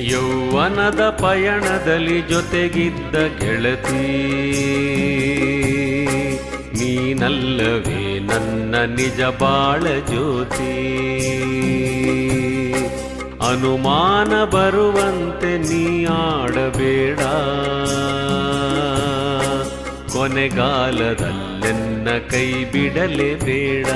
ಯೌವನದ ಪಯಣದಲ್ಲಿ ಜೊತೆಗಿದ್ದ ಗೆಳತಿ. ನೀನಲ್ಲವೇ ನನ್ನ ನಿಜ ಬಾಳ ಜ್ಯೋತಿ. ಅನುಮಾನ ಬರುವಂತೆ ನೀ ಆಡಬೇಡ. ಕೊನೆಗಾಲದಲ್ಲೆನ್ನ ಕೈ ಬಿಡಲೇಬೇಡ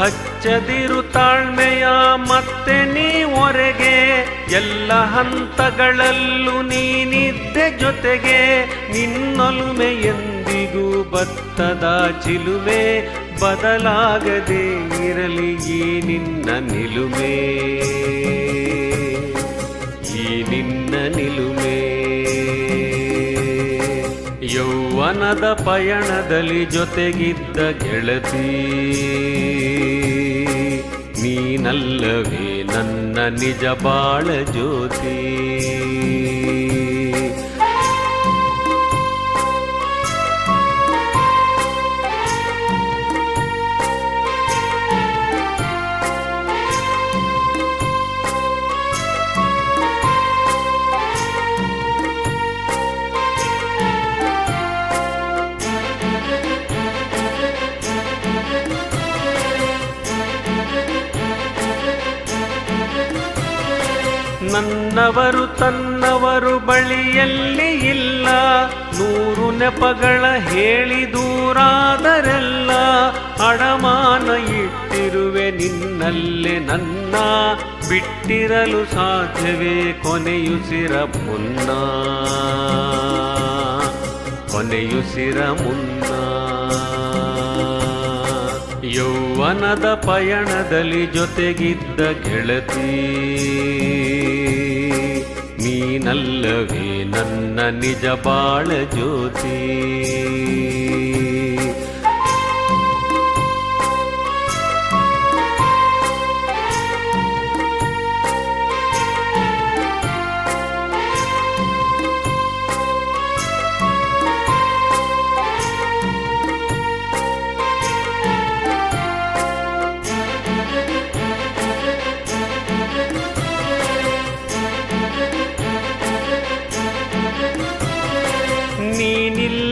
ಹಚ್ಚದಿರು ತಾಳ್ಮೆಯ ಮತ್ತೆ ನೀ ಹೊರಗೆ ಎಲ್ಲ ಹಂತಗಳಲ್ಲೂ ನೀನಿದ್ದೆ ಜೊತೆಗೆ ನಿನ್ನೊಲುಮೆ ಎಂದಿಗೂ ಬತ್ತದ ಚಿಲುಮೆ ಬದಲಾಗದೆ ಇರಲಿ ಈ ನಿನ್ನ ನಿಲುಮೆ. ಈ ನಿನ್ನ ನಿಲುಮೆ. ಯೌವನದ ಪಯಣದಲ್ಲಿ ಜೊತೆಗಿದ್ದ ಗೆಳತಿ. ನೀನಲ್ಲವೇ ನನ್ನ ನಿಜ ಬಾಳ ಜ್ಯೋತಿ. ನನ್ನವರು ತನ್ನವರು ಬಳಿಯಲ್ಲಿ ಇಲ್ಲ. ನೂರು ನೆಪಗಳ ಹೇಳಿ ದೂರಾದರೆಲ್ಲ, ಅಡಮಾನ ಇಟ್ಟಿರುವೆ ನಿನ್ನಲ್ಲೇ ನನ್ನ. ಬಿಟ್ಟಿರಲು ಸಾಧ್ಯವೇ ಕೊನೆಯುಸಿರ ಮುನ್ನ. ಕೊನೆಯುಸಿರ ಮುನ್ನ. ಯೌವನದ ಪಯಣದಲ್ಲಿ ಜೊತೆಗಿದ್ದ ಗೆಳತಿ. ನೀನಲ್ಲವೇ ನನ್ನ ನಿಜ ಬಾಳ ಜ್ಯೋತಿ.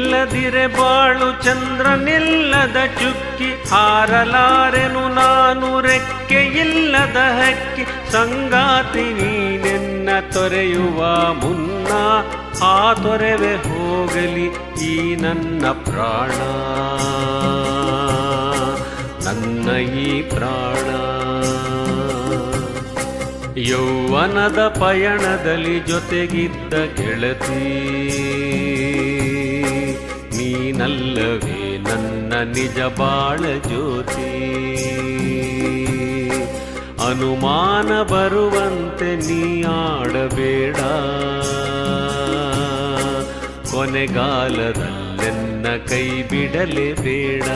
ನೀನಿಲ್ಲದಿರೆ ಬಾಳು ಚಂದ್ರನಿಲ್ಲದ ಚುಕ್ಕಿ ಹಾರಲಾರೆನು ನಾನು ರೆಕ್ಕೆ ಇಲ್ಲದ ಹಕ್ಕಿ. ಸಂಗಾತಿ ನೀನೆನ್ನ ತೊರೆಯುವ ಮುನ್ನ ಆ ತೊರೆವೆ ಹೋಗಲಿ ಈ ನನ್ನ ಪ್ರಾಣ. ನನ್ನ ಈ ಪ್ರಾಣ. ಯೌವನದ ಪಯಣದಲ್ಲಿ ಜೊತೆಗಿದ್ದ ಗೆಳತಿ. ನೀನಲ್ಲವೇ ನನ್ನ ನಿಜ ಬಾಳ ಜ್ಯೋತಿ. ಅನುಮಾನ ಬರುವಂತೆ ನೀ ಆಡಬೇಡ. ಕೊನೆಗಾಲದಲ್ಲೆನ್ನ ಕೈ ಬಿಡಲೇಬೇಡ